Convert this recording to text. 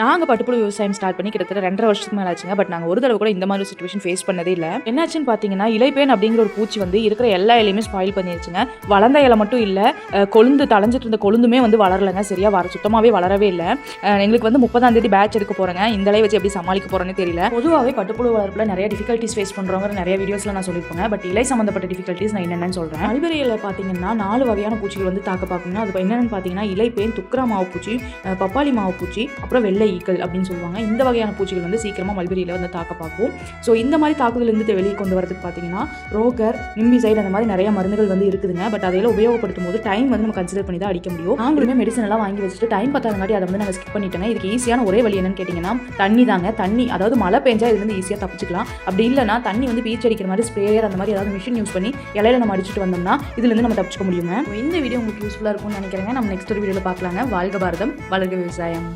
நாங்கள் பட்டுப்புழு விவசாயம் ஸ்டார்ட் பண்ணி கிட்டத்தட்ட ரெண்டரை வருஷத்துக்கு மேலே ஆச்சுங்க. பட் நாங்கள் ஒரு தடவை கூட இந்த மாதிரி சுச்சுவேஷன் ஃபேஸ் பண்ணதே இல்லை. என்னாச்சுன்னு பார்த்தீங்கன்னா இலைப்பேன் அப்படிங்கிற ஒரு பூச்சி வந்து இருக்கிற எல்லா இலையுமே ஸ்பாயில் பண்ணிருச்சுங்க. வளர்ந்த இலை மட்டும் இல்லை கொழுந்து தளைஞ்சிட்டு இருந்த கொழுந்துமே வந்து வளரலைங்க. சரியா வர சுத்தமாகவே வளரவே இல்லை. எங்களுக்கு வந்து முப்பதாம் தேதி பேட்ச் எடுக்க போகிறேங்க இந்த இலையை வச்சு எப்படி சமாளிக்க போகிறேன்னு தெரியல. பொதுவாகவே பட்டுப்புழு வளர்ப்பில் நிறைய டிஃபிகல்ட்டிஸ் ஃபேஸ் பண்ணுறவங்க நிறைய வீடியோஸில் நான் சொல்லியிருப்பேன் பட் இலை சம்மந்தப்பட்ட டிஃபிகல்ட்டிஸ் நான் என்னென்னு சொல்கிறேன் மல்பெரியில் பார்த்தீங்கன்னா நாலு வகையான பூச்சிகள் வந்து தாக்க பார்க்கணும் அது என்னென்னு பார்த்தீங்கன்னா இலைப்பேன் துக்ரா மாவு பூச்சி பப்பாளி மாவு பூச்சி அப்புறம் வெள்ளை ஈக்கள் அப்படின்னு சொல்லுவாங்க. இந்த வகையான பூச்சிகள் வந்து சீக்கிரமாக மல்பெரியில் வந்து தாக்க பார்க்கும். ஸோ இந்த மாதிரி தாக்குதலேருந்து வெளியே கொண்டு வரதுக்கு பார்த்தீங்கன்னா ரோகர் நிம்பிசைடு அந்த மாதிரி நிறைய மருந்துகள் வந்து இருக்குதுங்க. பட் அதையெல்லாம் உபயோகப்படுத்தும் போது டைம் வந்து நம்ம கன்சிடர் பண்ணி தான் அடிக்க முடியும். நாங்களுமே மெடிசன் எல்லாம் வாங்கி வச்சுட்டு டைம் பத்தாதங்காட்டி அதை வந்து நாங்கள் ஸ்கிப் பண்ணிட்டோங்க. இதுக்கு ஈஸியான ஒரே வழி என்னன்னு கேட்டிங்கன்னா தண்ணி தாங்க. தண்ணி அதாவது மழை பெஞ்சா இதுலேருந்து ஈஸியாக தப்பிச்சுக்கலாம். அப்படி இல்லைனா தண்ணி வந்து பீச் அடிக்கிற மாதிரி ஸ்ப்ரேயர் அந்த மாதிரி ஏதாவது மிஷின் யூஸ் பண்ணி இலையில நம்ம அடிச்சுட்டு வந்தோம்னா இதுலேருந்து நம்ம தப்பிச்சுக்க முடியுங்க. இந்த வீடியோ உங்களுக்கு யூஸ்ஃபுல்லாக இருக்கும்னு நினைக்கிறேங்க. நம்ம நெக்ஸ்ட் ஒரு வீடியோவில் பார்க்கலாங்க. வாழ்க பாரதம் வளர்க விவசாயம்.